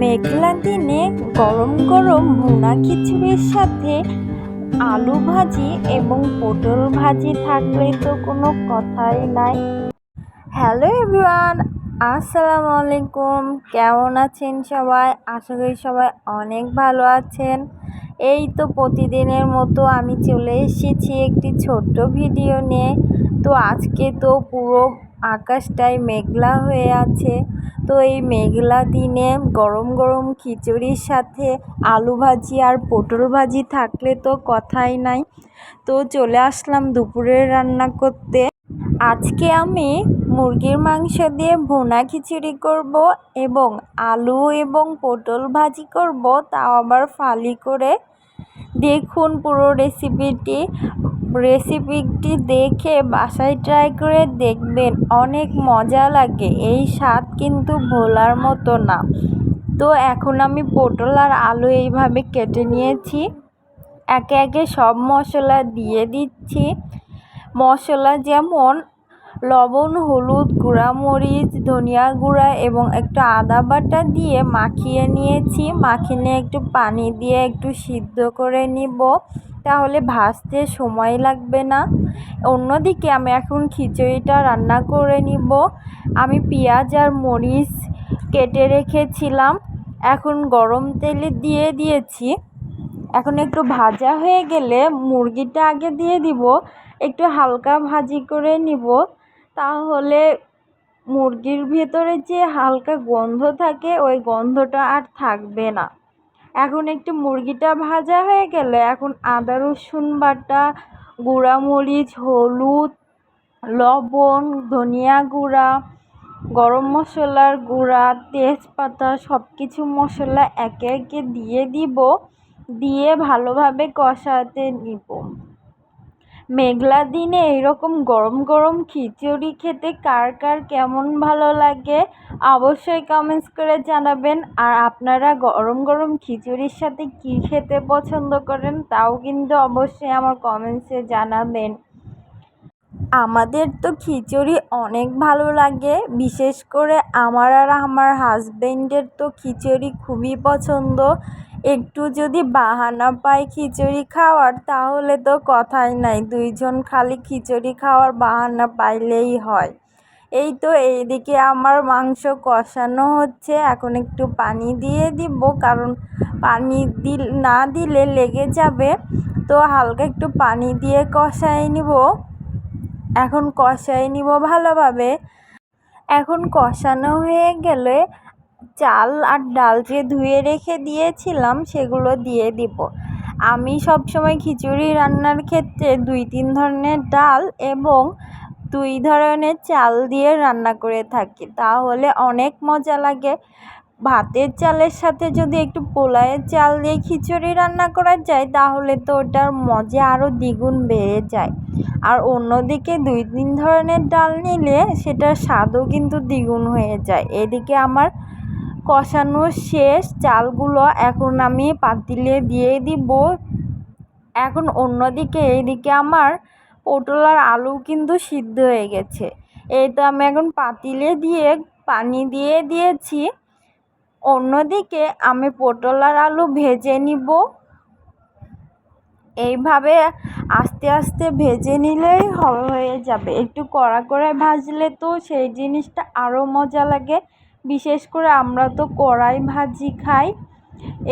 মেঘলা দিনে গরম গরম ভুনা খিচুড়ির সাথে আলু ভাজি এবং পটল ভাজি থাকলে তো কোনো কথাই নাই। হ্যালো এভরিওয়ান আসসালামু আলাইকুম। কেমন আছেন সবাই? আশা করি সবাই অনেক ভালো আছেন। এই তো প্রতিদিনের মতো আমি চলে এসেছি একটি ছোট্ট ভিডিও নিয়ে। তো আজকে তো পুরো আকাশটাই মেঘলা হয়ে আছে। তো এই মেঘলা দিনে গরম গরম খিচুড়ির সাথে আলু ভাজি আর পটল ভাজি থাকলে তো কথাই নাই। তো চলে আসলাম দুপুরের রান্না করতে। আজকে আমি মুরগির মাংস দিয়ে ভুনা খিচুড়ি করব এবং আলু এবং পটল ভাজি করব, তাও আবার ফালি করে দেখুন পুরো রেসিপিটি রেসিপিটি দেখে বাসায় ট্রাই করে দেখবেন, অনেক মজা লাগে। এই স্বাদ কিন্তু ভোলার মতো না। তো এখন আমি পটল আর আলু এইভাবে কেটে নিয়েছি। একে একে সব মশলা দিয়ে দিচ্ছি। মশলা যেমন লবণ, হলুদ গুঁড়া, মরিচ, ধনিয়া গুঁড়া এবং একটু আদা বাটা দিয়ে মাখিয়ে নিয়েছি। মাখিয়ে নিয়ে একটু পানি দিয়ে একটু সিদ্ধ করে নিব। তাহলে ভাজতে সময় লাগবে না। অন্যদিকে আমি এখন খিচুড়িটা রান্না করে নিব। আমি পেঁয়াজ আর মরিচ কেটে রেখেছিলাম। এখন গরম তেলে দিয়ে দিয়েছি। এখন একটু ভাজা হয়ে গেলে মুরগিটা আগে দিয়ে দিব। একটু হালকা ভাজি করে নিব। তাহলে মুরগির ভেতরে যে হালকা গন্ধ থাকে, ওই গন্ধটা আর থাকবে না। এখন একটু মুরগিটা ভাজা হয়ে গেলে। এখন আদা, রসুন বাটা, গুঁড়ামরিচ, হলুদ, লবণ, ধনিয়া গুঁড়া, গরম মশলার গুঁড়া, তেজপাতা সব কিছু মশলা একে একে দিয়ে দিব। দিয়ে ভালোভাবে কষাতে নিব। মেঘলা দিনে এরকম গরম গরম খিচুড়ি খেতে কার কার কেমন ভালো লাগে অবশ্যই কমেন্টস করে জানাবেন। আর আপনারা গরম গরম খিচুড়ির সাথে কী খেতে পছন্দ করেন তাও কিন্তু অবশ্যই আমার কমেন্টসে জানাবেন। আমাদের তো খিচুড়ি অনেক ভালো লাগে, বিশেষ করে আমার আর আমার হাজবেন্ডের তো খিচুড়ি খুবই পছন্দ। একটু যদি বাহানা পাই খিচুড়ি খাওয়ার, তাহলে তো কথাই নাই। দুইজন খালি খিচুড়ি খাওয়ার বাহানা পাইলেই হয়। এই তো এইদিকে আমার মাংস কষানো হচ্ছে। এখন একটু পানি দিয়ে দিব, কারণ পানি দিল, না দিলে লেগে যাবে। তো হালকা একটু পানি দিয়ে কষাই নিব। এখন কষাই নিব ভালোভাবে। এখন কষানো হয়ে গেলে চাল আর ডাল যে ধুয়ে রেখে দিয়েছিলাম, সেগুলো দিয়ে দিব। আমি সব সময় খিচুড়ি রান্নার ক্ষেত্রে দুই তিন ধরনের ডাল এবং দুই ধরনের চাল দিয়ে রান্না করে থাকি। তাহলে অনেক মজা লাগে। ভাতের চালের সাথে যদি একটু পোলায়ের চাল দিয়ে খিচুড়ি রান্না করা যায়, তাহলে তো ওটার মজা আরও দ্বিগুণ বেড়ে যায়। আর অন্যদিকে দুই তিন ধরনের ডাল নিলে সেটার স্বাদও কিন্তু দ্বিগুণ হয়ে যায়। এদিকে আমার কষানো শেষ, চালগুলো এখন আমি পাতিলে দিয়ে দিব। এখন অন্যদিকে, এইদিকে আমার পটল আর আলু কিন্তু সিদ্ধ হয়ে গেছে। এই তো আমি এখন পাতিলে দিয়ে, পানি দিয়ে দিয়েছি। অন্যদিকে আমি পটল আর আলু ভেজে নিব। এইভাবে আস্তে আস্তে ভেজে নিলেই হয়ে যাবে। একটু কড়া করে ভাজলে তো সেই জিনিসটা আরও মজা লাগে। বিশেষ করে আমরা তো কড়াই ভাজি খাই।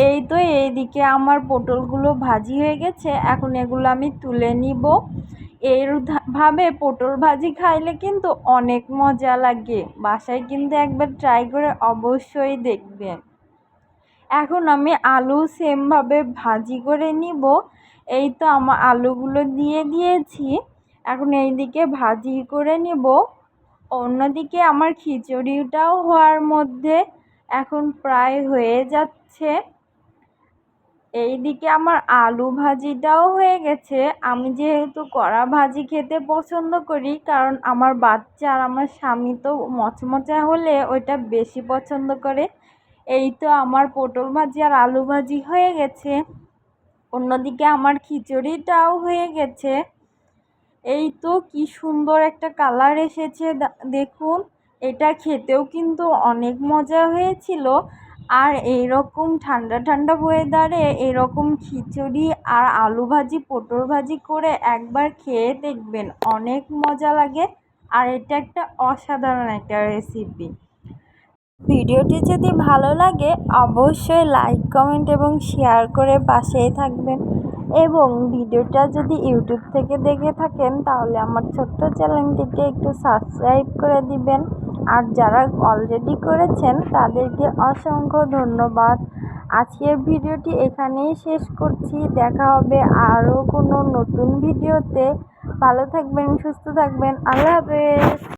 এই তো এইদিকে আমার পটলগুলো ভাজি হয়ে গেছে, এখন এগুলো আমি তুলে নিব। এইভাবে পটল ভাজি খাইলে কিন্তু অনেক মজা লাগে, বাসায় কিন্তু একবার ট্রাই করে অবশ্যই দেখবেন। এখন আমি আলু সেমভাবে ভাজি করে নিব, এই তো আমার আলুগুলো দিয়ে দিয়েছি। এখন এইদিকে ভাজি করে নিব। অন্যদিকে আমার খিচুড়িটাও হওয়ার মধ্যে এখন প্রায় হয়ে যাচ্ছে। এইদিকে আমার আলু ভাজিটাও হয়ে গেছে। আমি যেহেতু কড়া ভাজি খেতে পছন্দ করি, কারণ আমার বাচ্চা আর আমার স্বামী তো মচমচা হলে ওইটা বেশি পছন্দ করে। এই তো আমার পটল ভাজি আর আলু ভাজি হয়ে গেছে। অন্যদিকে আমার খিচুড়িটাও হয়ে গেছে। এই তো কি সুন্দর একটা কালার এসেছে দেখুন। এটা খেতেও কিন্তু অনেক মজা হয়েছিল। আর এইরকম ঠান্ডা ঠান্ডা ওয়েদারে এরকম খিচুড়ি আর আলু ভাজি, পটল ভাজি করে একবার খেয়ে দেখবেন, অনেক মজা লাগে। আর এটা একটা অসাধারণ একটা রেসিপি ভিডিওটি যদি ভালো লাগে, অবশ্যই লাইক কমেন্ট এবং শেয়ার করে পাশেই থাকবেন। এবং ভিডিওটা যদি ইউটিউব থেকে দেখে থাকেন, তাহলে আমার ছোট্ট চ্যানেলটিকে একটু সাবস্ক্রাইব করে দিবেন। আর যারা অলরেডি করেছেন, তাদেরকে অসংখ্য ধন্যবাদ। আজকের ভিডিওটি এখানেই শেষ করছি। দেখা হবে আরও কোনো নতুন ভিডিওতে। ভালো থাকবেন, সুস্থ থাকবেন। আল্লাহ হাফেজ।